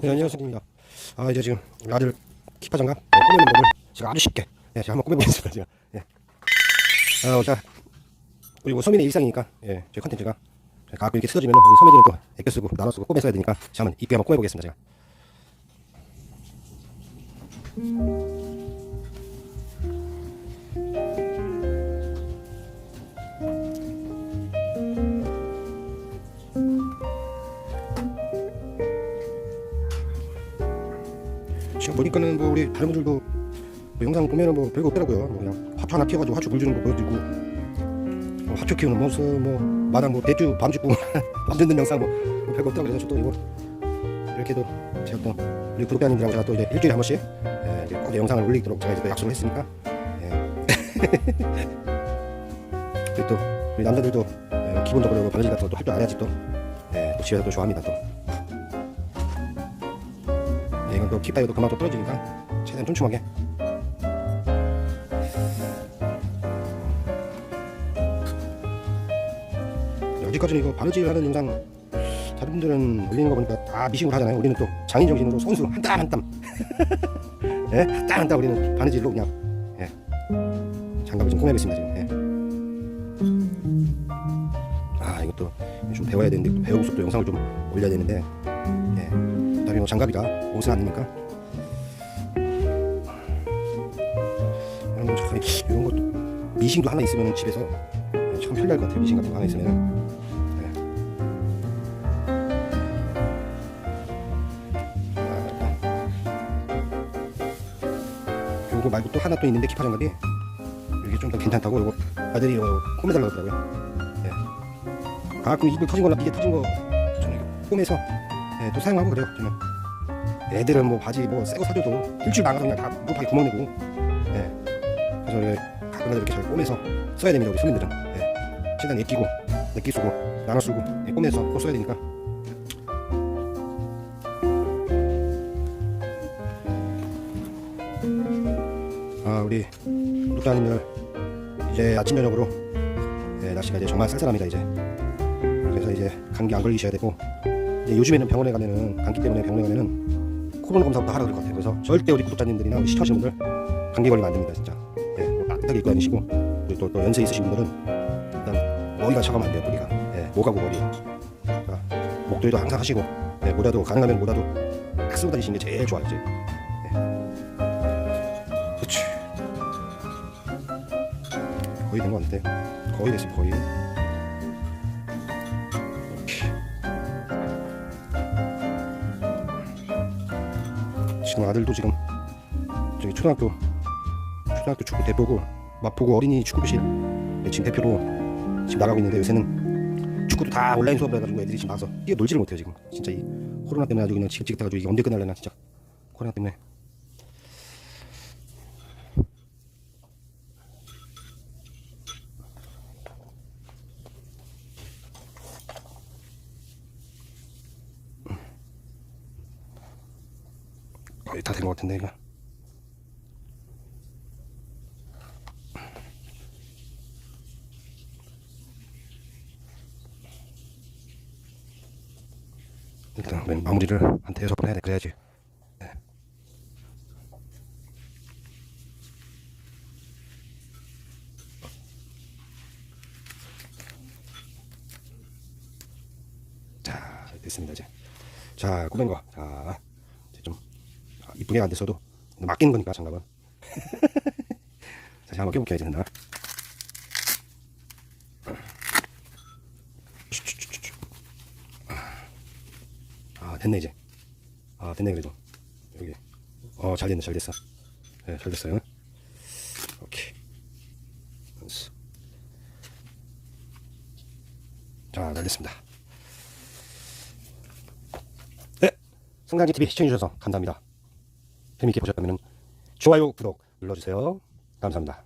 네, 선생님입니다. 아, 이제 지금 아들 키파 장갑 네, 꾸미는 법을 제가 아주 쉽게 예, 제가 한번 꾸며보겠습니다. 제가. 예. 아, 자, 그리고 서민의 일상이니까 예, 제 컨텐츠가 가끔 이렇게 쓰러지면 우리 서민들은 또 애껴 쓰고 나눠 쓰고 꾸며 써야 되니까 제가 한번 이쁘게 한번 꾸며보겠습니다. 제가. 지금 보니까는 뭐 우리 다른 분들도 뭐 영상 보면은 뭐 별거 없더라고요. 뭐 그냥 화초 하나 키워가지고 화초 물 주는 거 보여드리고 뭐 화초 키우는 모습 뭐 마당 뭐 대추 밤 죽고 밤 듣는 영상 뭐, 뭐 별거 없다고 그래서 저도 이거 이렇게도 제가 또 우리 구독자님들하고 제가 또 이제 일주일에 한 번씩 예, 이제 꼭 영상을 올리도록 제가 이제 또 약속을 했으니까 예. 또 우리 남자들도 예, 기본적으로 바느질 같은 것도 할 줄 알아야지 또, 예, 또 집에서 또 좋아합니다 또. 예, 이건 또 kit바이오도 그만 또 떨어지니까 최대한 촘촘하게 여기까지는 이거 바느질 하는 영상 다른 분들은 올리는 거 보니까 다 미싱으로 하잖아요 우리는 또 장인 정신으로 손수 한 땀 한땀 예? 한 땀 한 땀 우리는 바느질로 그냥 예. 장갑을 좀 꾸며보겠습니다 지금 예. 아 이것도 좀 배워야 되는데 또 배우고서 또 영상을 좀 올려야 되는데 예. 그다음에 뭐 장갑이가 옷은 아니니까. 이런 거 참, 이런 것도 미싱도 하나 있으면 집에서 참 편리할 것 같아요. 미싱 같은 거 하나 있으면 예. 아, 요거 말고 또 하나 또 있는데 기파 장갑이 이게 좀 더 괜찮다고? 요거 아들이 이거 꾸며달라고 하더라고요. 예. 가끔 입을 터진 거나 이게 터진 거 저는 이거 꾸며서 예, 또 사용하고 그래요 저는 애들은 뭐 바지 뭐 새거 사줘도 일주일 나가서 그냥 다 무릎하게 구멍 내고 예. 그래서 이게 가끔가다 이렇게 잘 꼬매서 써야 됩니다 우리 서민들은 예. 최대한 애끼고 애끼 쓰고 나눠 쓰고 예, 꼬매서 꼭 써야 되니까 아 우리 구독자님들 이제 아침 저녁으로 예, 날씨가 이제 정말 쌀쌀합니다 이제 그래서 이제 감기 안 걸리셔야 되고 이제 요즘에는 병원에 가면은 감기 때문에 병원에 가면은 코로나 검사부터 하라 그럴 것 같아요. 그래서 절대 우리 구독자님들이나 우리 시청하시는 분들 감기 걸리면 안 됩니다, 진짜. 예, 뭐 따뜻하게 입고 다니시고 그리고 또, 또 연세 있으신 분들은 일단 머리가 차가면 안 돼요, 머리가. 예, 목하고 머리. 그러니까 목도리도 항상 하시고 예, 모자도 가능하면 모자도 딱 쓰고 다니시는 게 제일 좋아요, 이제. 예. 그렇지. 거의 된 것 같은데 거의 됐어요, 거의. 지금 아들도 지금 저기 초등학교 초등학교 축구 대표고 마포구 어린이 축구부실 네, 지금 대표로 지금 나가고 있는데 요새는 축구도 다 온라인 수업을 해가지고 애들이 지금 나가서 뛰어 놀지를 못해요 지금. 진짜 이 코로나 때문에 아주 그냥 지긋지긋해가지고 이게 언제 끝날려나 진짜. 코로나 때문에 다 된 것 같은데 이거. 일단 맨 마무리를 한 대여섯 번 해야 돼 그래야지. 네. 자 됐습니다 이제. 자 꾸민 거자 이쁘게 안 됐어도 맡기는 거니까 장갑은. 자 제가 한번 껴볼게요 이제 나 아 됐네 이제. 아 됐네 그래도. 여기. 어 잘 됐네 잘 됐어. 네, 잘 됐어요. 오케이. 됐어. 자잘 됐습니다. 네. 성장지 TV 시청해주셔서 감사합니다 재밌게 보셨다면 좋아요 구독 눌러주세요. 감사합니다